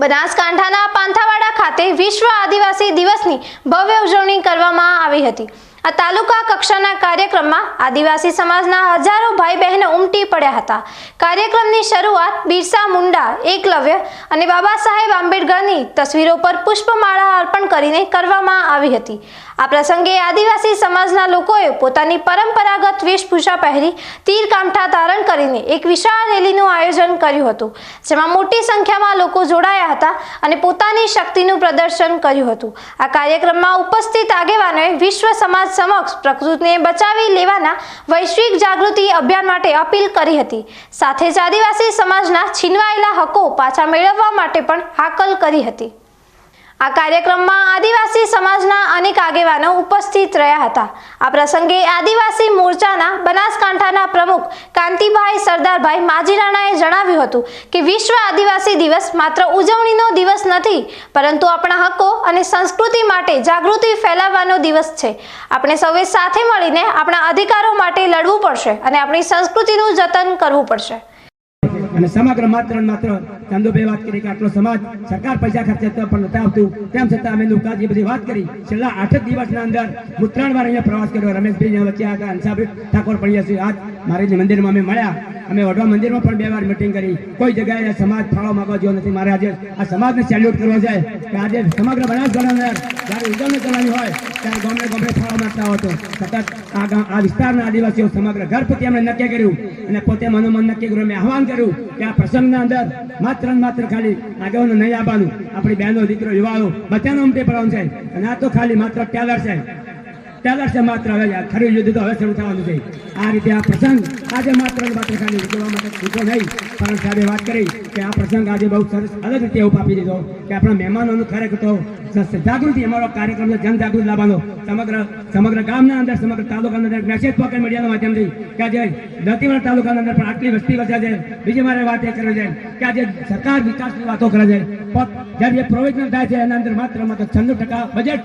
બનાસકાંઠાના પાંથાવાડા ખાતે વિશ્વ આદિવાસી દિવસની ભવ્ય ઉજવણી કરવામાં આવી હતી. આ તાલુકા કક્ષાના કાર્યક્રમમાં આદિવાસી સમાજના હજારો ભાઈ બહેનો ઉમટી પડ્યા હતા. કાર્યક્રમની શરૂઆત બિરસા મુંડા, એકલવ્ય અને બાબા સાહેબ આંબેડકરની તસવીરો પર પુષ્પમાળા અર્પણ કરીને કરવામાં આવી હતી. આ પ્રસંગે આદિવાસી સમાજના લોકોએ પોતાની પરંપરાગત વેશભૂષા પહેરી તીર કામઠા ધારણ કરીને એક વિશાળ રેલીનું આયોજન કર્યું હતું, જેમાં મોટી સંખ્યામાં લોકો જોડાયા હતા અને પોતાની શક્તિનું પ્રદર્શન કર્યું હતું. આ કાર્યક્રમમાં ઉપસ્થિત આગેવાનોએ વિશ્વ સમાજ સમક્ષ પ્રકૃતિને બચાવી લેવાના વૈશ્વિક જાગૃતિ અભિયાન માટે અપીલ કરી હતી. સાથે જ આદિવાસી સમાજના છીનવાયેલા હકો પાછા મેળવવા માટે પણ હાકલ કરી હતી. આ કાર્યક્રમમાં આદિવાસી સમાજના અનેક આગેવાનો ઉપસ્થિત રહ્યા હતા. આ પ્રસંગે આદિવાસી મોરચાના બનાસકાંઠાના પ્રમુખ કાંતિભાઈ સરદારભાઈ માજીરાણાએ જણાવ્યું હતું કે વિશ્વ આદિવાસી દિવસ માત્ર ઉજવણીનો દિવસ નથી, પરંતુ આપણા હકો અને સંસ્કૃતિ માટે જાગૃતિ ફેલાવવાનો દિવસ છે. આપણે સૌએ સાથે મળીને આપણા અધિકારો માટે લડવું પડશે અને આપણી સંસ્કૃતિનું જતન કરવું પડશે. અને સમગ્ર માત્ર માત્ર ચંદુભાઈ વાત કરી કે આટલો સમાજ સરકાર પૈસા ખર્ચે તો પણ નથી આવતું. તેમ છતાં અમે નુકાજી બધી વાત કરી. છેલ્લા આઠ જ દિવસના અંદર હું ત્રણ વાર અહીંયા પ્રવાસ કર્યો. રમેશભાઈ વચ્ચે હતા. હંસાભાઈ ઠાકોર પડ્યા છે. આજ મારે મંદિરમાં અમે મળ્યા. અમે વડવા મંદિરમાં પણ બે વાર મિટિંગ કરી. કોઈ જગ્યાએ સમાજ ફાળો માગવા જેવો નથી. મારે આજે આ સમાજને સેલ્યુટ કરવો છે. કે આજે સમગ્ર બનાસકાંઠા જ્યારે ઉજવણી કરવાની હોય, ત્યારે ગામડે ગામડે ફાળો માંગતા હતો સતત આ આ વિસ્તારના આદિવાસીઓ સમગ્ર ઘર પ્રત્યે અમને નક્કી કર્યું અને પોતે મનોમન નક્કી કર્યું. મેં આહવાન કર્યું કે આ પ્રસંગના અંદર માત્ર માત્ર ખાલી આગેવાનો નહીં આપવાનું આપણી બહેનો, દીકરો યુવાનો બધાનો ઉમટી પડવાનું છે. અને આ તો ખાલી માત્ર ટેલર છે. ટેલર માત્ર હવે ખરું યુદ્ધ તો હવે શરૂ થવાનું છે. આ રીતે આ પ્રસંગ આજે માત્ર છૂટો નહીં. પણ સાહેબે વાત કરી કે આ પ્રસંગ આજે બહુ સરસ અલગ રીતે એવું આપી દીધો કે આપણા મહેમાનોનું ખરેખર તો જાગૃતિ અમારો કાર્યક્રમ છે જનજાગૃતિ લાવવાનો. સમગ્ર સમગ્ર ગામના અંદર, સમગ્ર તાલુકાના અંદર મેસેજ પોકેટ મીડિયાના માધ્યમથી કે આજે દતીવાડા તાલુકાના અંદર પણ આટલી વસ્તી વસે છે. બીજી મારે વાત એ કરે છે કે આજે સરકાર વિકાસની વાતો કરે છે. જ્યારે પ્રોવિઝન થાય છે, એના અંદર માત્ર માત્ર છન્નું ટકા બજેટ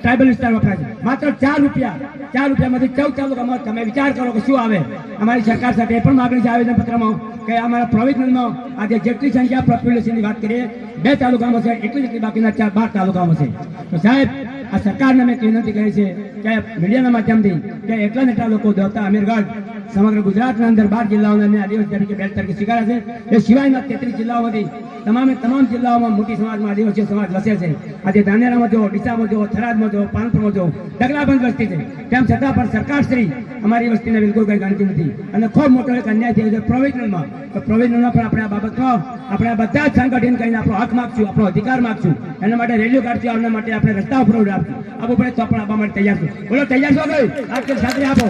ટ્રાઇબલ વિસ્તાર વપરાય છે. માત્ર ચાર રૂપિયા, ચાર રૂપિયામાંથી ચૌદ તાલુકામાં તમે વિચાર કરો કે શું આવે? અમારી સરકાર સાથે એ પણ માગણી છે આવેદન પત્રમાં કે અમારા પ્રોવિઝનમાં આજે જેટલી સંખ્યા પોપ્યુલેશનની વાત કરીએ, બે તાલુકામાં છે, એટલી જેટલી બાકીના ચાર, બાર તાલુકામાં છે. તો સાહેબ, આ સરકારને મેં વિનંતી કરી છે કે મીડિયાના માધ્યમથી કે એટલા ને એટલા લોકો દોતા અમીરગઢ, સમગ્ર ગુજરાતના અંદર બાર જિલ્લાઓના આદિવાસી તરીકે બેટ તરીકે સ્વીકારે છે એ સિવાયના તેત્રીસ જિલ્લાઓમાંથી તમામે તમામ જિલ્લાઓમાં મોટી સમાજમાં આદિવાસી સમાજ વસે છે. આજે ધાનેરામાં જો ડીસામાં જો થરાદમાં જો પાનપુરમાં જો ડગલાબંધ વસ્તી છે. તેમ છતાં પણ સરકાર શ્રી અમારી વસ્તીને બિલકુલ કંઈ ગણતી નથી. અને ખૂબ મોટો એક અન્યાય થયો છે પ્રોવિઝનલમાં. તો પ્રોવિઝનલમાં પણ આપણે આ બાબતમાં આપણે બધા જ સંગઠન કરીને આપણો હક માગશું, આપણો અધિકાર માગશું. એના માટે રેલીઓ કાઢશું એના માટે આપણે રસ્તા ઉપર આપશું આપવું પડે તો પણ આપવા માટે તૈયાર છું. બોલો, તૈયાર છો ભાઈ આપકે સાથે આપો.